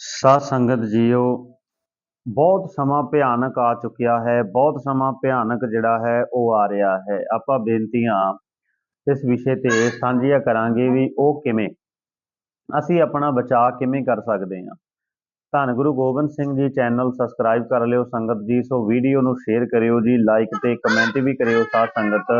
ਸਾਧ ਸੰਗਤ ਜੀਓ, ਬਹੁਤ ਸਮਾਂ ਭਿਆਨਕ ਆ ਚੁੱਕਿਆ ਹੈ, ਬਹੁਤ ਸਮਾਂ ਭਿਆਨਕ ਜਿਹੜਾ ਹੈ ਉਹ ਆ ਰਿਹਾ ਹੈ। ਆਪਾਂ ਬੇਨਤੀਆਂ ਇਸ ਵਿਸ਼ੇ ਤੇ ਸਾਂਝੀਆਂ ਕਰਾਂਗੇ ਵੀ ਉਹ ਕਿਵੇਂ, ਅਸੀਂ ਆਪਣਾ ਬਚਾਅ ਕਿਵੇਂ ਕਰ ਸਕਦੇ ਹਾਂ। ਧੰਨ ਗੁਰੂ ਗੋਬਿੰਦ ਸਿੰਘ ਜੀ, ਚੈਨਲ ਸਬਸਕ੍ਰਾਈਬ ਕਰ ਲਿਓ, ਸੰਗਤ ਜੀ, ਸੋ ਵੀਡੀਓ ਨੂੰ ਸ਼ੇਅਰ ਕਰਿਓ ਜੀ ਲਾਈਕ ਤੇ ਕਮੈਂਟ ਵੀ ਕਰਿਓ ਸਾਧ ਸੰਗਤ।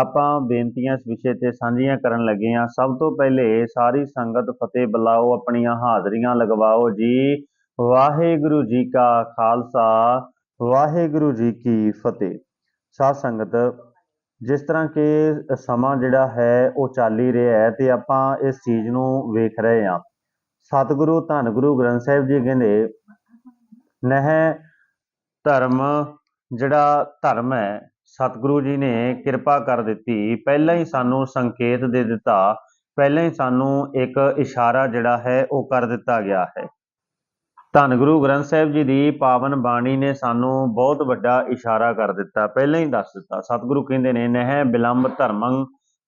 ਆਪਾਂ ਬੇਨਤੀਆਂ ਇਸ ਵਿਸ਼ੇ ਤੇ ਸਾਂਝੀਆਂ ਕਰਨ ਲੱਗੇ ਹਾਂ। ਸਭ ਤੋਂ ਪਹਿਲੇ ਸਾਰੀ ਸੰਗਤ ਫਤਿਹ ਬੁਲਾਓ, ਆਪਣੀਆਂ ਹਾਜ਼ਰੀਆਂ ਲਗਵਾਓ ਜੀ। ਵਾਹਿਗੁਰੂ ਜੀ ਕਾ ਖਾਲਸਾ, ਵਾਹਿਗੁਰੂ ਜੀ ਕੀ ਫਤਿਹ। ਸਾਧ ਸੰਗਤ, ਜਿਸ ਤਰ੍ਹਾਂ ਕਿ ਸਮਾਂ ਜਿਹੜਾ ਹੈ ਉਹ ਚੱਲ ਹੀ ਰਿਹਾ ਹੈ ਤੇ ਆਪਾਂ ਇਸ ਚੀਜ਼ ਨੂੰ ਵੇਖ ਰਹੇ ਹਾਂ। ਸਤਿਗੁਰੂ, ਧੰਨ ਗੁਰੂ ਗ੍ਰੰਥ ਸਾਹਿਬ ਜੀ ਕਹਿੰਦੇ, ਨਹਿ ਧਰਮ ਜਿਹੜਾ ਧਰਮ ਹੈ ਸਤਿਗੁਰੂ ਜੀ ਨੇ ਕਿਰਪਾ ਕਰ ਦਿੱਤੀ। ਪਹਿਲਾਂ ਹੀ ਸਾਨੂੰ ਸੰਕੇਤ ਦੇ ਦਿੱਤਾ। ਪਹਿਲਾਂ ਹੀ ਸਾਨੂੰ ਇੱਕ ਇਸ਼ਾਰਾ ਜਿਹੜਾ ਹੈ, ਉਹ ਕਰ ਦਿੱਤਾ ਗਿਆ ਹੈ। ਧੰਨ ਗੁਰੂ ਗ੍ਰੰਥ ਸਾਹਿਬ ਜੀ ਦੀ ਪਾਵਨ ਬਾਣੀ ਨੇ ਸਾਨੂੰ ਬਹੁਤ ਵੱਡਾ ਇਸ਼ਾਰਾ ਕਰ ਦਿੱਤਾ। ਪਹਿਲਾਂ ਹੀ ਦੱਸ ਦਿੱਤਾ। ਸਤਿਗੁਰੂ ਕਹਿੰਦੇ ਨੇ, ਨਹਿ ਬਿਲੰਬ ਧਰਮੰ,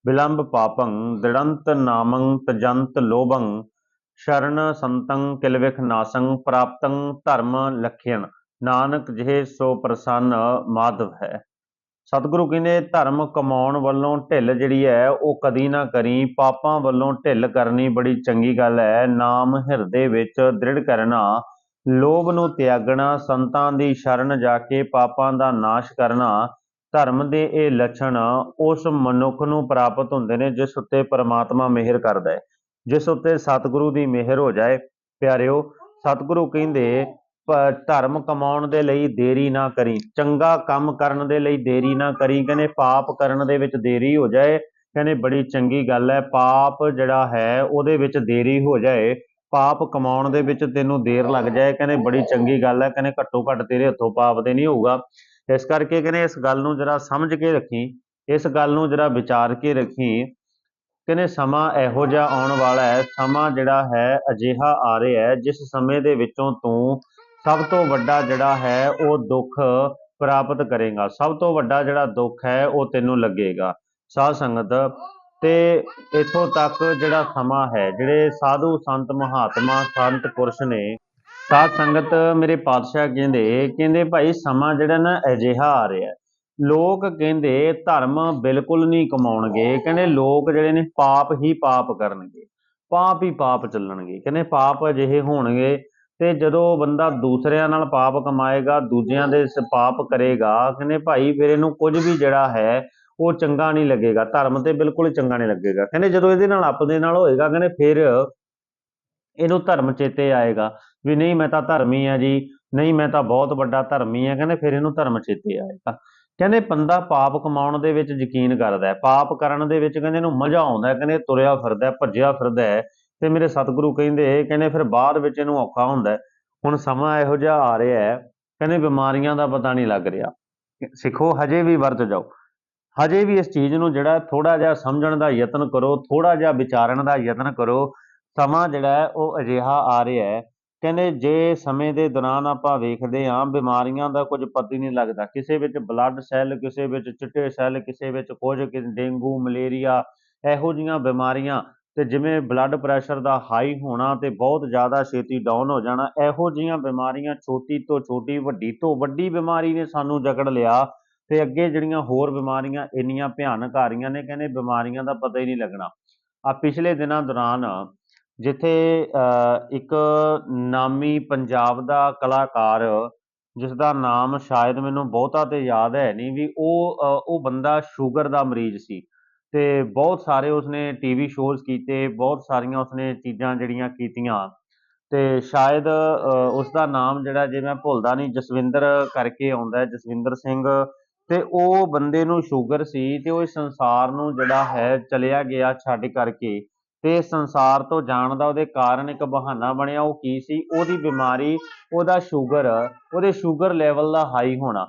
ਬਿਲੰਬ ਪਾਪੰ, ਦ੍ਰਿੜੰਤ ਨਾਮੰ, ਤਜੰਤ ਲੋਭੰ, ਸ਼ਰਨ ਸੰਤੰ, ਕਿਲਵਿਖ ਨਾਸੰ, ਪ੍ਰਾਪਤੰ ਧਰਮ ਲਖਿਅਨ ਨਾਨਕ ਜਿਹੇ ਸੋ ਪ੍ਰਸੰਨ ਮਾਧਵ ਹੈ। ਸਤਿਗੁਰੂ ਕਹਿੰਦੇ, ਧਰਮ ਕਮਾਉਣ ਵੱਲੋਂ ਢਿੱਲ ਜਿਹੜੀ ਹੈ, ਉਹ ਕਦੀ ਨਾ ਕਰੀ। ਪਾਪਾਂ ਵੱਲੋਂ ਢਿੱਲ ਕਰਨੀ ਬੜੀ ਚੰਗੀ ਗੱਲ ਹੈ। ਨਾਮ ਹਿਰਦੇ ਵਿੱਚ ਦ੍ਰਿੜ ਕਰਨਾ, ਲੋਭ ਨੂੰ ਤਿਆਗਣਾ, ਸੰਤਾਂ ਦੀ ਸ਼ਰਨ ਜਾ ਕੇ ਪਾਪਾਂ ਦਾ ਨਾਸ਼ ਕਰਨਾ, ਧਰਮ ਦੇ ਇਹ ਲੱਛਣ ਉਸ ਮਨੁੱਖ ਨੂੰ ਪ੍ਰਾਪਤ ਹੁੰਦੇ ਨੇ, ਜਿਸ ਉੱਤੇ ਪਰਮਾਤਮਾ ਮਿਹਰ ਕਰਦਾ ਹੈ। ਜਿਸ ਉੱਤੇ ਸਤਿਗੁਰੂ ਦੀ ਮਿਹਰ ਹੋ ਜਾਏ, ਪਿਆਰਿਓ, ਸਤਿਗੁਰੂ ਕਹਿੰਦੇ ਧਰਮ ਕਮਾਉਣ ਦੇ ਲਈ ਦੇਰੀ ਨਾ ਕਰੀ, ਚੰਗਾ ਕੰਮ ਕਰਨ ਦੇ ਲਈ ਦੇਰੀ ਨਾ ਕਰੀ, ਕਹਿੰਦੇ ਪਾਪ ਕਰਨ ਦੇ ਵਿੱਚ ਦੇਰੀ ਹੋ ਜਾਏ, ਕਹਿੰਦੇ ਬੜੀ ਚੰਗੀ ਗੱਲ ਹੈ, ਪਾਪ ਜਿਹੜਾ ਹੈ ਉਹਦੇ ਵਿੱਚ ਦੇਰੀ ਹੋ ਜਾਏ, ਪਾਪ ਕਮਾਉਣ ਦੇ ਵਿੱਚ ਤੈਨੂੰ ਦੇਰ ਲੱਗ ਜਾਏ, ਕਹਿੰਦੇ ਬੜੀ ਚੰਗੀ ਗੱਲ ਹੈ, ਕਹਿੰਦੇ ਘੱਟੋ ਘੱਟ ਤੇਰੇ ਹੱਥੋਂ ਪਾਪ ਤੇ ਨਹੀਂ ਹੋਊਗਾ। ਇਸ ਕਰਕੇ ਕਹਿੰਦੇ ਇਸ ਗੱਲ ਨੂੰ ਜਰਾ ਸਮਝ ਕੇ ਰੱਖੀ, ਇਸ ਗੱਲ ਨੂੰ ਜਰਾ ਵਿਚਾਰ ਕੇ ਰੱਖੀ, ਕਹਿੰਦੇ ਸਮਾਂ ਇਹੋ ਜਿਹਾ ਆਉਣ ਵਾਲਾ ਹੈ, ਸਮਾਂ ਜਿਹੜਾ ਹੈ ਅਜਿਹਾ ਆ ਰਿਹਾ ਹੈ, ਜਿਸ ਸਮੇਂ ਦੇ ਵਿੱਚੋਂ ਤੂੰ ਸਭ ਤੋਂ ਵੱਡਾ ਜਿਹੜਾ ਹੈ ਉਹ ਦੁੱਖ ਪ੍ਰਾਪਤ ਕਰੇਗਾ। ਸਭ ਤੋਂ ਵੱਡਾ ਜਿਹੜਾ ਦੁੱਖ ਹੈ ਉਹ ਤੈਨੂੰ ਲੱਗੇਗਾ। ਸਾਧ ਸੰਗਤ, ਤੇ ਇਥੋਂ ਤੱਕ ਜਿਹੜਾ ਸਮਾਂ ਹੈ, ਜਿਹੜੇ ਸਾਧੂ ਸੰਤ, ਮਹਾਤਮਾ ਸੰਤ ਪੁਰਸ਼ ਨੇ, ਸਾਧ ਸੰਗਤ ਮੇਰੇ ਪਾਤਸ਼ਾਹ ਕਹਿੰਦੇ ਕਹਿੰਦੇ ਭਾਈ ਸਮਾਂ ਜਿਹੜਾ ਨਾ ਅਜਿਹਾ ਆ ਰਿਹਾ ਲੋਕ ਕਹਿੰਦੇ ਧਰਮ ਬਿਲਕੁਲ ਨਹੀਂ ਕਮਾਉਣਗੇ। ਕਹਿੰਦੇ ਲੋਕ ਜਿਹੜੇ ਨੇ ਪਾਪ ਹੀ ਪਾਪ ਕਰਨਗੇ। ਪਾਪ ਹੀ ਪਾਪ ਚੱਲਣਗੇ। ਕਹਿੰਦੇ ਪਾਪ ਅਜਿਹੇ ਹੋਣਗੇ ਤੇ ਜਦੋਂ ਬੰਦਾ ਦੂਸਰਿਆਂ ਨਾਲ ਪਾਪ ਕਮਾਏਗਾ, ਦੂਜਿਆਂ ਦੇ ਪਾਪ ਕਰੇਗਾ, ਕਹਿੰਦੇ ਭਾਈ ਫਿਰ ਇਹਨੂੰ ਕੁਝ ਵੀ ਜਿਹੜਾ ਹੈ, ਉਹ ਚੰਗਾ ਨਹੀਂ ਲੱਗੇਗਾ। ਧਰਮ ਤੇ ਬਿਲਕੁਲ ਚੰਗਾ ਨਹੀਂ ਲੱਗੇਗਾ। ਕਹਿੰਦੇ ਜਦੋਂ ਇਹਦੇ ਨਾਲ ਆਪਦੇ ਨਾਲ ਹੋਏਗਾ, ਕਹਿੰਦੇ ਫਿਰ ਇਹਨੂੰ ਧਰਮ ਚੇਤੇ ਆਏਗਾ ਵੀ ਨਹੀਂ ਮੈਂ ਤਾਂ ਧਰਮੀ ਆ ਜੀ, ਨਹੀਂ ਮੈਂ ਤਾਂ ਬਹੁਤ ਵੱਡਾ ਧਰਮੀ ਆ ਕਹਿੰਦੇ ਫਿਰ ਇਹਨੂੰ ਧਰਮ ਚੇਤੇ ਆਏਗਾ। ਕਹਿੰਦੇ ਬੰਦਾ ਪਾਪ ਕਮਾਉਣ ਦੇ ਵਿੱਚ ਯਕੀਨ ਕਰਦਾ ਹੈ। ਪਾਪ ਕਰਨ ਦੇ ਵਿੱਚ ਕਹਿੰਦੇ ਇਹਨੂੰ ਮਜ਼ਾ ਆਉਂਦਾ ਹੈ, ਕਹਿੰਦੇ ਤੁਰਿਆ ਫਿਰਦਾ ਭੱਜਿਆ ਫਿਰਦਾ ਹੈ। ਤੇ ਮੇਰੇ ਸਤਿਗੁਰੂ ਕਹਿੰਦੇ ਕਹਿੰਦੇ ਫਿਰ ਬਾਅਦ ਵਿੱਚ ਇਹਨੂੰ ਔਖਾ ਹੁੰਦਾ ਹੁਣ ਸਮਾਂ ਇਹੋ ਜਿਹਾ ਆ ਰਿਹਾ ਹੈ, ਕਹਿੰਦੇ ਬਿਮਾਰੀਆਂ ਦਾ ਪਤਾ ਨਹੀਂ ਲੱਗ ਰਿਹਾ। ਸਿੱਖੋ, ਹਜੇ ਵੀ ਵਰਤ ਜਾਓ। ਹਜੇ ਵੀ ਇਸ ਚੀਜ਼ ਨੂੰ ਜਿਹੜਾ ਥੋੜਾ ਜਿਹਾ ਸਮਝਣ ਦਾ ਯਤਨ ਕਰੋ ਥੋੜਾ ਜਿਹਾ ਵਿਚਾਰਨ ਦਾ ਯਤਨ ਕਰੋ, ਸਮਾਂ ਜਿਹੜਾ ਉਹ ਅਜਿਹਾ ਆ ਰਿਹਾ ਹੈ। ਕਹਿੰਦੇ ਜੇ ਸਮੇਂ ਦੇ ਦੌਰਾਨ ਆਪਾਂ ਵੇਖਦੇ ਹਾਂ, ਬਿਮਾਰੀਆਂ ਦਾ ਕੁਝ ਪਤਾ ਹੀ ਨਹੀਂ ਲੱਗਦਾ। ਕਿਸੇ ਵਿੱਚ ਬਲੱਡ ਸੈੱਲ ਕਿਸੇ ਵਿੱਚ ਚਿੱਟੇ ਸੈੱਲ ਕਿਸੇ ਵਿੱਚ ਕੁਝ ਕਿ ਡੇਂਗੂ, ਮਲੇਰੀਆ, ਇਹੋ ਜੀਆਂ ਬਿਮਾਰੀਆਂ ਤੇ ਜਿਵੇਂ ਬਲੱਡ ਪ੍ਰੈਸ਼ਰ ਦਾ ਹਾਈ ਹੋਣਾ ਤੇ ਬਹੁਤ ਜ਼ਿਆਦਾ ਛੇਤੀ ਡਾਊਨ ਹੋ ਜਾਣਾ, ਇਹੋ ਜੀਆਂ ਬਿਮਾਰੀਆਂ ਛੋਟੀ ਤੋਂ ਛੋਟੀ, ਵੱਡੀ ਤੋਂ ਵੱਡੀ ਬਿਮਾਰੀ ਨੇ ਸਾਨੂੰ ਜਕੜ ਲਿਆ ਤੇ ਅੱਗੇ ਜਿਹੜੀਆਂ ਹੋਰ ਬਿਮਾਰੀਆਂ ਇੰਨੀਆਂ ਭਿਆਨਕ ਆ ਰਹੀਆਂ ਨੇ ਕਹਿੰਦੇ ਬਿਮਾਰੀਆਂ ਦਾ ਪਤਾ ਹੀ ਨਹੀਂ ਲੱਗਣਾ। ਆ ਪਿਛਲੇ ਦਿਨਾਂ ਦੌਰਾਨ ਜਿੱਥੇ ਇੱਕ ਨਾਮੀ ਪੰਜਾਬ ਦਾ ਕਲਾਕਾਰ ਜਿਸ ਦਾ ਨਾਮ ਸ਼ਾਇਦ ਮੈਨੂੰ ਬਹੁਤਾ ਤੇ ਯਾਦ ਹੈ ਨਹੀਂ ਵੀ ਉਹ ਉਹ ਬੰਦਾ ਸ਼ੂਗਰ ਦਾ ਮਰੀਜ਼ ਸੀ। ਤੇ ਬਹੁਤ ਸਾਰੇ ਉਸਨੇ ਟੀਵੀ ਸ਼ੋਜ਼ ਕੀਤੇ ਬਹੁਤ ਸਾਰੀਆਂ ਉਸਨੇ ਚੀਜ਼ਾਂ ਜਿਹੜੀਆਂ ਕੀਤੀਆਂ। ਤੇ ਸ਼ਾਇਦ ਅ, ਉਸ ਦਾ ਨਾਮ ਜਿਹੜਾ ਜੇ ਮੈਂ ਭੁੱਲਦਾ ਨਹੀਂ ਜਸਵਿੰਦਰ ਕਰਕੇ ਆਉਂਦਾ ਜਸਵਿੰਦਰ ਸਿੰਘ। ਤੇ ਉਹ ਬੰਦੇ ਨੂੰ ਸ਼ੂਗਰ ਸੀ ਤੇ ਉਹ ਇਸ ਸੰਸਾਰ ਨੂੰ ਜਿਹੜਾ ਹੈ ਚਲਿਆ ਗਿਆ ਛੱਡ ਕਰਕੇ। ਤੇ ਸੰਸਾਰ ਤੋਂ ਜਾਣ ਦਾ ਉਹਦੇ ਕਾਰਨ ਇੱਕ ਬਹਾਨਾ ਬਣਿਆ ਉਹ ਕੀ ਸੀ? ਉਹਦੀ ਬਿਮਾਰੀ ਉਹਦਾ ਸ਼ੂਗਰ ਉਹਦੇ ਸ਼ੂਗਰ ਲੈਵਲ ਦਾ ਹਾਈ ਹੋਣਾ।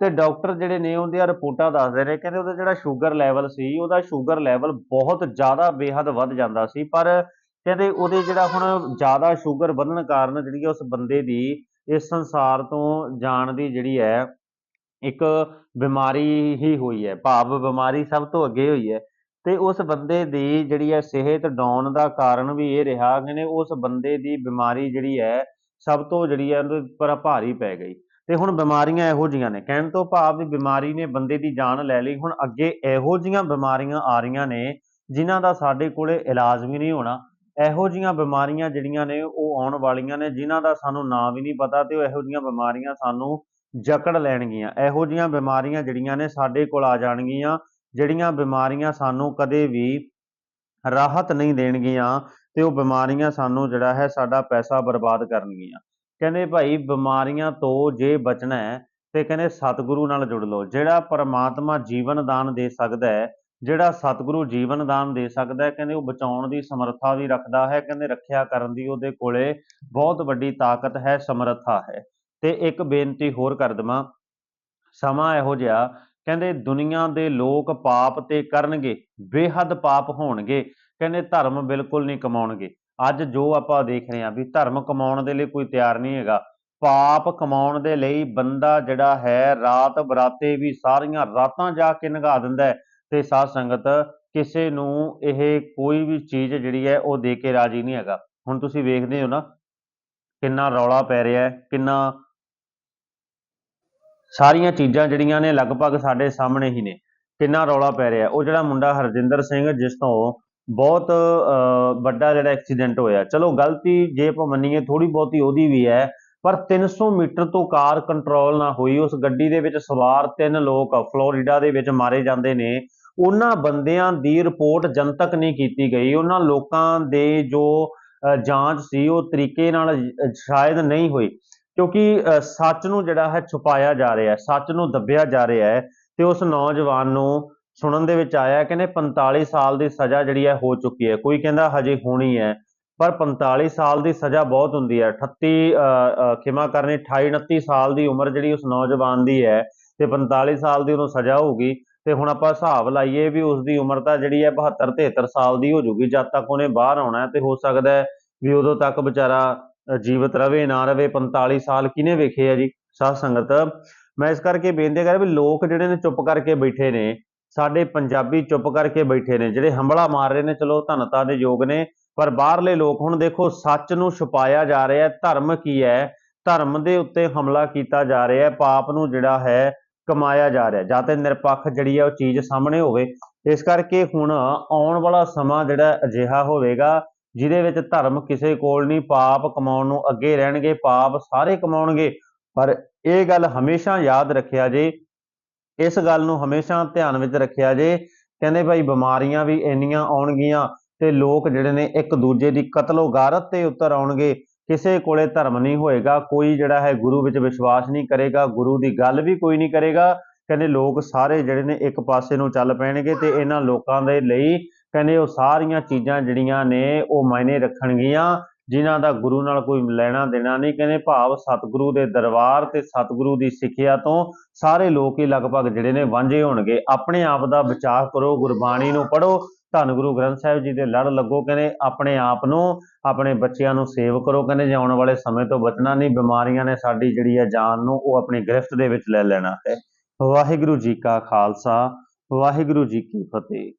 ਤੇ ਡਾਕਟਰ ਜਿਹੜੇ ਨੇ ਉਹਦੀਆਂ ਰਿਪੋਰਟਾਂ ਦੱਸਦੇ ਨੇ, ਕਹਿੰਦੇ ਉਹਦਾ ਜਿਹੜਾ ਸ਼ੂਗਰ ਲੈਵਲ ਸੀ, ਉਹਦਾ ਸ਼ੂਗਰ ਲੈਵਲ ਬਹੁਤ ਜ਼ਿਆਦਾ ਬੇਹੱਦ ਵੱਧ ਜਾਂਦਾ ਸੀ, ਪਰ ਕਹਿੰਦੇ ਉਹਦੇ ਜਿਹੜਾ ਹੁਣ ਜ਼ਿਆਦਾ ਸ਼ੂਗਰ ਵਧਣ ਕਾਰਨ ਜਿਹੜੀ ਉਸ ਬੰਦੇ ਦੀ ਇਸ ਸੰਸਾਰ ਤੋਂ ਜਾਣ ਦੀ ਜਿਹੜੀ ਹੈ, ਇੱਕ ਬਿਮਾਰੀ ਹੀ ਹੋਈ ਹੈ, ਭਾਵ ਬਿਮਾਰੀ ਸਭ ਤੋਂ ਅੱਗੇ ਹੋਈ ਹੈ। ਤੇ ਉਸ ਬੰਦੇ ਦੀ ਜਿਹੜੀ ਹੈ ਸਿਹਤ ਡਾਊਨ ਦਾ ਕਾਰਨ ਵੀ ਇਹ ਰਿਹਾ, ਕਹਿੰਦੇ ਉਸ ਬੰਦੇ ਦੀ ਬਿਮਾਰੀ ਜਿਹੜੀ ਹੈ, ਸਭ ਤੋਂ ਜਿਹੜੀ ਹੈ ਉਹਦੇ ਉੱਪਰ ਭਾਰੀ ਪੈ ਗਈ। ਤੇ ਹੁਣ ਬਿਮਾਰੀਆਂ ਇਹੋ ਜੀਆਂ ਨੇ। ਕਹਿਣ ਤੋਂ ਭਾਵ ਵੀ ਬਿਮਾਰੀ ਨੇ ਬੰਦੇ ਦੀ ਜਾਨ ਲੈ ਲਈ। ਹੁਣ ਅੱਗੇ ਇਹੋ ਜੀਆਂ ਬਿਮਾਰੀਆਂ ਆ ਰਹੀਆਂ ਨੇ ਜਿਨ੍ਹਾਂ ਦਾ ਸਾਡੇ ਕੋਲੇ ਇਲਾਜ ਵੀ ਨਹੀਂ ਹੋਣਾ। ਇਹੋ ਜੀਆਂ ਬਿਮਾਰੀਆਂ ਜਿਹੜੀਆਂ ਨੇ ਉਹ ਆਉਣ ਵਾਲੀਆਂ ਨੇ ਜਿਨ੍ਹਾਂ ਦਾ ਸਾਨੂੰ ਨਾਂ ਵੀ ਨਹੀਂ ਪਤਾ ਤੇ ਉਹ ਇਹੋ ਜੀਆਂ ਬਿਮਾਰੀਆਂ ਸਾਨੂੰ ਜਕੜ ਲੈਣਗੀਆਂ। ਇਹੋ ਜੀਆਂ ਬਿਮਾਰੀਆਂ ਜਿਹੜੀਆਂ ਨੇ ਸਾਡੇ ਕੋਲ ਆ ਜਾਣਗੀਆਂ, ਜਿਹੜੀਆਂ ਬਿਮਾਰੀਆਂ ਸਾਨੂੰ ਕਦੇ ਵੀ ਰਾਹਤ ਨਹੀਂ ਦੇਣਗੀਆਂ ਤੇ ਉਹ ਬਿਮਾਰੀਆਂ ਸਾਨੂੰ ਜਿਹੜਾ ਹੈ ਸਾਡਾ ਪੈਸਾ ਬਰਬਾਦ ਕਰਨਗੀਆਂ। ਕਹਿੰਦੇ ਭਾਈ ਬਿਮਾਰੀਆਂ ਤੋਂ ਜੇ ਬਚਣਾ ਹੈ, ਤੇ ਕਹਿੰਦੇ ਸਤਿਗੁਰੂ ਨਾਲ ਜੁੜ ਲਓ। ਜਿਹੜਾ ਪਰਮਾਤਮਾ ਜੀਵਨ ਦਾਨ ਦੇ ਸਕਦਾ ਹੈ, ਜਿਹੜਾ ਸਤਿਗੁਰੂ ਜੀਵਨ ਦਾਨ ਦੇ ਸਕਦਾ ਹੈ, ਕਹਿੰਦੇ ਉਹ ਬਚਾਉਣ ਦੀ ਸਮਰੱਥਾ ਵੀ ਰੱਖਦਾ ਹੈ, ਕਹਿੰਦੇ ਰੱਖਿਆ ਕਰਨ ਦੀ ਉਹਦੇ ਕੋਲੇ ਬਹੁਤ ਵੱਡੀ ਤਾਕਤ ਹੈ, ਸਮਰੱਥਾ ਹੈ। ਤੇ ਇੱਕ ਬੇਨਤੀ ਹੋਰ ਕਰ ਦਵਾਂ, ਸਮਾਂ ਇਹੋ ਜਿਹਾ, ਕਹਿੰਦੇ ਦੁਨੀਆ ਦੇ ਲੋਕ ਪਾਪ ਤੇ ਕਰਨਗੇ, ਬੇਹੱਦ ਪਾਪ ਹੋਣਗੇ, ਕਹਿੰਦੇ ਧਰਮ ਬਿਲਕੁਲ ਨਹੀਂ ਕਮਾਉਣਗੇ। ਅੱਜ ਜੋ ਆਪਾਂ ਦੇਖ ਰਹੇ ਹਾਂ ਵੀ ਧਰਮ ਕਮਾਉਣ ਦੇ ਲਈ ਕੋਈ ਤਿਆਰ ਨਹੀਂ ਹੈਗਾ, ਪਾਪ ਕਮਾਉਣ ਦੇ ਲਈ ਬੰਦਾ ਜਿਹੜਾ ਹੈ ਰਾਤ ਬਰਾਤੇ ਵੀ ਸਾਰੀਆਂ ਰਾਤਾਂ ਜਾ ਕੇ ਨਗਾ ਦਿੰਦਾ ਤੇ ਸਾਧ ਸੰਗਤ ਕਿਸੇ ਨੂੰ ਇਹ ਕੋਈ ਵੀ ਚੀਜ਼ ਜਿਹੜੀ ਹੈ ਉਹ ਦੇ ਕੇ ਰਾਜੀ ਨਹੀਂ ਹੈਗਾ। ਹੁਣ ਤੁਸੀਂ ਵੇਖਦੇ ਹੋ ਨਾ, ਕਿੰਨਾ ਰੌਲਾ ਪੈ ਰਿਹਾ ਹੈ, ਕਿੰਨਾ ਸਾਰੀਆਂ ਚੀਜ਼ਾਂ ਜਿਹੜੀਆਂ ਨੇ ਲਗਭਗ ਸਾਡੇ ਸਾਹਮਣੇ ਹੀ ਨੇ, ਕਿੰਨਾ ਰੌਲਾ ਪੈ ਰਿਹਾ ਉਹ ਜਿਹੜਾ ਮੁੰਡਾ ਹਰਜਿੰਦਰ ਸਿੰਘ, ਜਿਸ ਤੋਂ ਬਹੁਤ ਵੱਡਾ ਜਿਹੜਾ ਐਕਸੀਡੈਂਟ ਹੋਇਆ। ਚਲੋ ਗਲਤੀ ਜੇ ਆਪਾਂ ਮੰਨੀਏ ਥੋੜੀ ਬਹੁਤੀ ਉਹਦੀ ਵੀ ਹੈ, ਪਰ 300 ਮੀਟਰ ਤੋਂ ਕਾਰ ਕੰਟਰੋਲ ਨਾ ਹੋਈ, ਉਸ ਗੱਡੀ ਦੇ ਵਿੱਚ ਸਵਾਰ ਤਿੰਨ ਲੋਕ ਫਲੋਰੀਡਾ ਦੇ ਵਿੱਚ ਮਾਰੇ ਜਾਂਦੇ ਨੇ। ਉਹਨਾਂ ਬੰਦਿਆਂ ਦੀ ਰਿਪੋਰਟ ਜਨਤਕ ਨਹੀਂ ਕੀਤੀ ਗਈ। ਉਹਨਾਂ ਲੋਕਾਂ ਦੇ ਜੋ ਜਾਂਚ ਸੀ, ਉਹ ਤਰੀਕੇ ਨਾਲ ਸ਼ਾਇਦ ਨਹੀਂ ਹੋਈ। ਕਿਉਂਕਿ ਸੱਚ ਨੂੰ ਜਿਹੜਾ ਹੈ ਛੁਪਾਇਆ ਜਾ ਰਿਹਾ ਹੈ, ਸੱਚ ਨੂੰ ਦੱਬਿਆ ਜਾ ਰਿਹਾ ਹੈ ਤੇ ਉਸ ਨੌਜਵਾਨ ਨੂੰ ਸੁਣਨ ਦੇ ਵਿੱਚ ਆਇਆ ਕਹਿੰਦੇ 45 ਸਾਲ ਦੀ ਸਜ਼ਾ ਜਿਹੜੀ ਹੈ ਹੋ ਚੁੱਕੀ ਹੈ। ਕੋਈ ਕਹਿੰਦਾ ਹਜੇ ਹੋਣੀ ਹੈ, ਪਰ 45 ਸਾਲ ਦੀ ਸਜ਼ਾ ਬਹੁਤ ਹੁੰਦੀ ਹੈ। 38 ਖਿਮਾ ਕਰਨੀ 28 29 ਸਾਲ ਦੀ ਉਮਰ ਜਿਹੜੀ ਉਸ ਨੌਜਵਾਨ ਦੀ ਹੈ ਤੇ 45 ਸਾਲ ਦੀ ਉਹਨੂੰ ਸਜ਼ਾ ਹੋਊਗੀ ਤੇ ਹੁਣ ਆਪਾਂ ਹਿਸਾਬ ਲਾਈਏ ਵੀ ਉਸ ਦੀ ਉਮਰ ਤਾਂ ਜਿਹੜੀ ਹੈ 72 73 ਸਾਲ ਦੀ ਹੋ ਜੂਗੀ, ਜਦ ਤੱਕ ਉਹਨੇ ਬਾਹਰ ਆਉਣਾ ਤੇ ਹੋ ਸਕਦਾ ਹੈ ਵੀ ਉਦੋਂ ਤੱਕ ਵਿਚਾਰਾ ਜੀਵਤ ਰਵੇ, ਨਾ ਰਵੇ। 45 ਸਾਲ ਕਿਹਨੇ ਵੇਖੇ ਆ ਜੀ? ਸਾਧ ਸੰਗਤ। ਮੈਂ ਇਸ ਕਰਕੇ ਬੇਨਤੀ ਕਰ ਵੀ ਲੋਕ ਜਿਹੜੇ ਨੇ ਚੁੱਪ ਕਰਕੇ ਬੈਠੇ ਨੇ ਸਾਡੇ ਪੰਜਾਬੀ ਚੁੱਪ ਕਰਕੇ ਬੈਠੇ ਨੇ, ਜਿਹੜੇ ਹੰਬਲਾ ਮਾਰ ਰਹੇ ਨੇ, ਚਲੋ ਧਨਤਾ ਦੇ ਯੋਗ ਨੇ, ਪਰ ਬਾਹਰਲੇ ਲੋਕ ਹੁਣ ਦੇਖੋ ਸੱਚ ਨੂੰ ਛੁਪਾਇਆ ਜਾ ਰਿਹਾ ਹੈ, ਧਰਮ ਕੀ ਹੈ? ਧਰਮ ਦੇ ਉੱਤੇ ਹਮਲਾ ਕੀਤਾ ਜਾ ਰਿਹਾ ਹੈ, ਪਾਪ ਨੂੰ ਜਿਹੜਾ ਹੈ ਕਮਾਇਆ ਜਾ ਰਿਹਾ ਜਾਂ ਤੇ ਨਿਰਪੱਖ ਜਿਹੜੀ ਹੈ ਉਹ ਚੀਜ਼ ਸਾਹਮਣੇ ਹੋਵੇ। ਇਸ ਕਰਕੇ ਹੁਣ ਆਉਣ ਵਾਲਾ ਸਮਾਂ ਜਿਹੜਾ ਅਜਿਹਾ ਹੋਵੇਗਾ, ਜਿਹਦੇ ਵਿੱਚ ਧਰਮ ਕਿਸੇ ਕੋਲ ਨਹੀਂ, ਪਾਪ ਕਮਾਉਣ ਨੂੰ ਅੱਗੇ ਰਹਿਣਗੇ, ਪਾਪ ਸਾਰੇ ਕਮਾਉਣਗੇ। ਪਰ ਇਹ ਗੱਲ ਹਮੇਸ਼ਾ ਯਾਦ ਰੱਖਿਆ ਜੇ ਇਸ ਗੱਲ ਨੂੰ ਹਮੇਸ਼ਾ ਧਿਆਨ ਵਿੱਚ ਰੱਖਿਆ ਜੇ। ਕਹਿੰਦੇ ਭਾਈ ਬਿਮਾਰੀਆਂ ਵੀ ਇੰਨੀਆਂ ਆਉਣਗੀਆਂ ਤੇ ਲੋਕ ਜਿਹੜੇ ਨੇ ਇੱਕ ਦੂਜੇ ਦੀ ਕਤਲੋਗਾਰਤ ਤੇ ਉਤਰ ਆਉਣਗੇ। ਕਿਸੇ ਕੋਲੇ ਧਰਮ ਨਹੀਂ ਹੋਏਗਾ, ਕੋਈ ਜਿਹੜਾ ਹੈ ਗੁਰੂ ਵਿੱਚ ਵਿਸ਼ਵਾਸ ਨਹੀਂ ਕਰੇਗਾ, ਗੁਰੂ ਦੀ ਗੱਲ ਵੀ ਕੋਈ ਨਹੀਂ ਕਰੇਗਾ। ਕਹਿੰਦੇ ਲੋਕ ਸਾਰੇ ਜਿਹੜੇ ਨੇ ਇੱਕ ਪਾਸੇ ਨੂੰ ਚੱਲ ਪੈਣਗੇ ਤੇ ਇਹਨਾਂ ਲੋਕਾਂ ਦੇ ਲਈ ਕਹਿੰਦੇ ਉਹ ਸਾਰੀਆਂ ਚੀਜ਼ਾਂ ਜਿਹੜੀਆਂ ਨੇ ਉਹ ਮਾਇਨੇ ਰੱਖਣਗੀਆਂ। ਜਿਨ੍ਹਾਂ ਦਾ ਗੁਰੂ ਨਾਲ ਕੋਈ ਲੈਣਾ ਦੇਣਾ ਨਹੀਂ, ਕਹਿੰਦੇ ਭਾਵ ਸਤਿਗੁਰੂ ਦੇ ਦਰਬਾਰ ਤੇ ਸਤਿਗੁਰੂ ਦੀ ਸਿੱਖਿਆ ਤੋਂ ਸਾਰੇ ਲੋਕ ਹੀ ਲਗਭਗ ਜਿਹੜੇ ਨੇ ਵਾਂਝੇ ਹੋਣਗੇ। ਆਪਣੇ ਆਪ ਦਾ ਵਿਚਾਰ ਕਰੋ, ਗੁਰਬਾਣੀ ਨੂੰ ਪੜ੍ਹੋ। ਧੰਨ ਗੁਰੂ ਗ੍ਰੰਥ ਸਾਹਿਬ ਜੀ ਦੇ ਲੜ ਲੱਗੋ, ਕਹਿੰਦੇ ਆਪਣੇ ਆਪ ਨੂੰ, ਆਪਣੇ ਬੱਚਿਆਂ ਨੂੰ ਸੇਵ ਕਰੋ। ਕਹਿੰਦੇ ਜੇ ਆਉਣ ਵਾਲੇ ਸਮੇਂ ਤੋਂ ਬਚਣਾ ਨਹੀਂ, ਬਿਮਾਰੀਆਂ ਨੇ ਸਾਡੀ ਜਿਹੜੀ ਹੈ ਜਾਨ ਨੂੰ ਉਹ ਆਪਣੀ ਗ੍ਰਿਫਤ ਦੇ ਵਿੱਚ ਲੈ ਲੈਣਾ ਹੈ। ਵਾਹਿਗੁਰੂ ਜੀ ਕਾ ਖਾਲਸਾ, ਵਾਹਿਗੁਰੂ ਜੀ ਕੀ ਫਤਿਹ।